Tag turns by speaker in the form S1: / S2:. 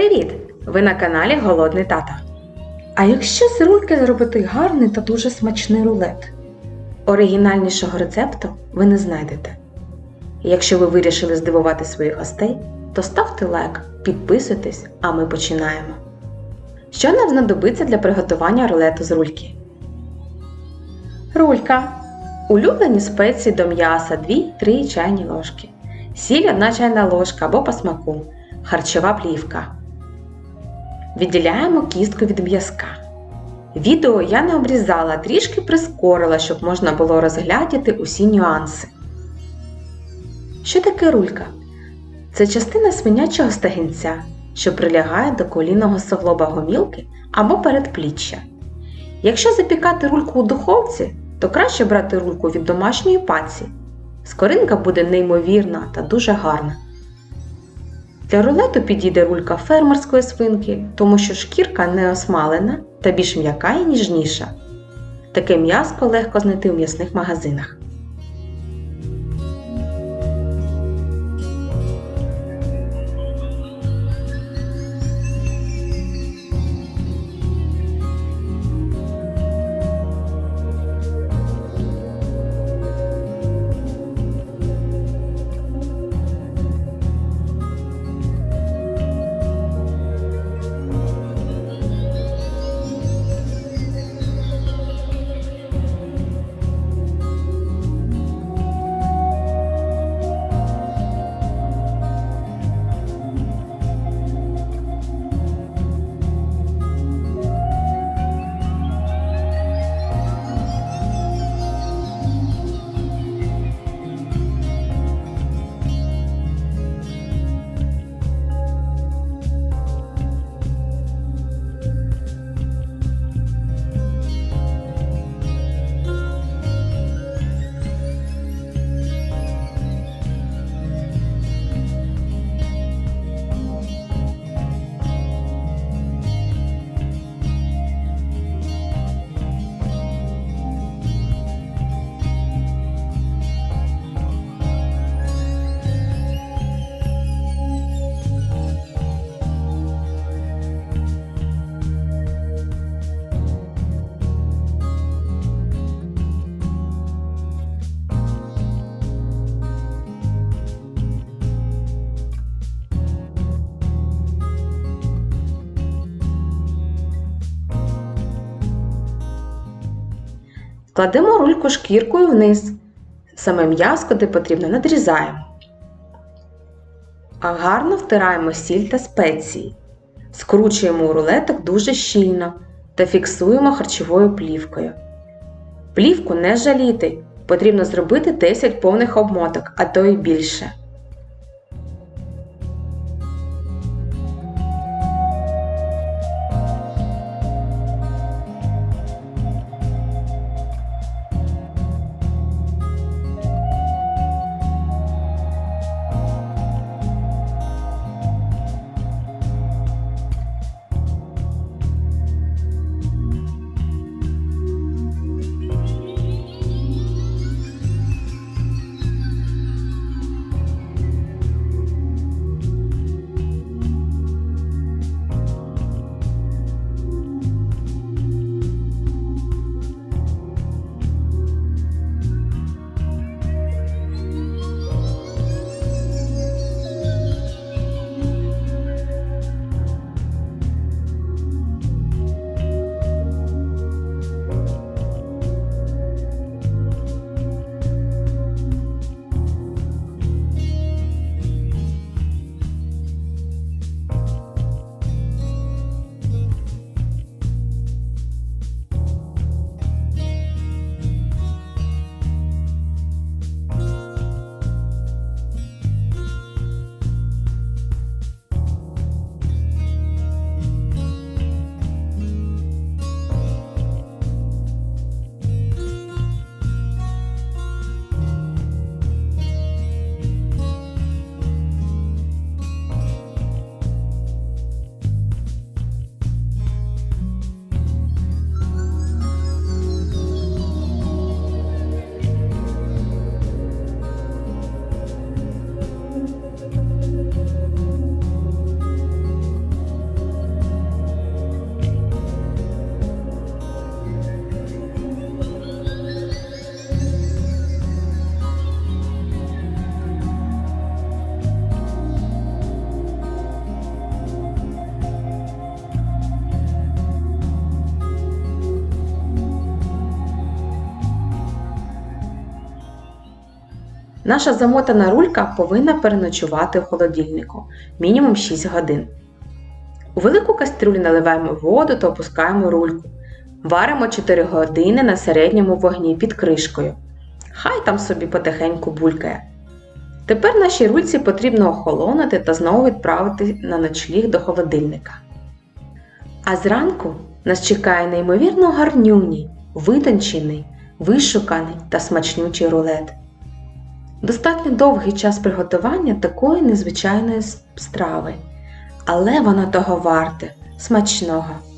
S1: Привіт! Ви на каналі Голодний Тата. А якщо з рульки зробити гарний та дуже смачний рулет? Оригінальнішого рецепту ви не знайдете. Якщо ви вирішили здивувати своїх гостей, то ставте лайк, підписуйтесь, а ми починаємо. Що нам знадобиться для приготування рулету з рульки? Рулька. Улюблені спеції до м'яса 2-3 чайні ложки. Сіль 1 чайна ложка або по смаку. Харчова плівка. Відділяємо кістку від м'язка. Відео я не обрізала, трішки прискорила, щоб можна було розглядіти усі нюанси. Що таке рулька? Це частина свинячого стегінця, що прилягає до колінного суглоба гомілки або передпліччя. Якщо запікати рульку у духовці, то краще брати рульку від домашньої паці. Скоринка буде неймовірна та дуже гарна. Для рулету підійде рулька фермерської свинки, тому що шкірка не осмалена та більш м'яка і ніжніша. Таке м'яско легко знайти в м'ясних магазинах. Кладемо рульку шкіркою вниз. Саме м'яско, де потрібно, надрізаємо. А гарно втираємо сіль та спеції. Скручуємо у рулеток дуже щільно та фіксуємо харчовою плівкою. Плівку не жаліти. Потрібно зробити 10 повних обмоток, а то й більше. Наша замотана рулька повинна переночувати в холодильнику мінімум 6 годин. У велику кастрюлю наливаємо воду та опускаємо рульку. Варимо 4 години на середньому вогні під кришкою. Хай там собі потихеньку булькає. Тепер нашій рульці потрібно охолонути та знову відправити на ночліг до холодильника. А зранку нас чекає неймовірно гарнюній, витончений, вишуканий та смачнючий рулет. Достатньо довгий час приготування такої незвичайної страви, але вона того варте, смачного.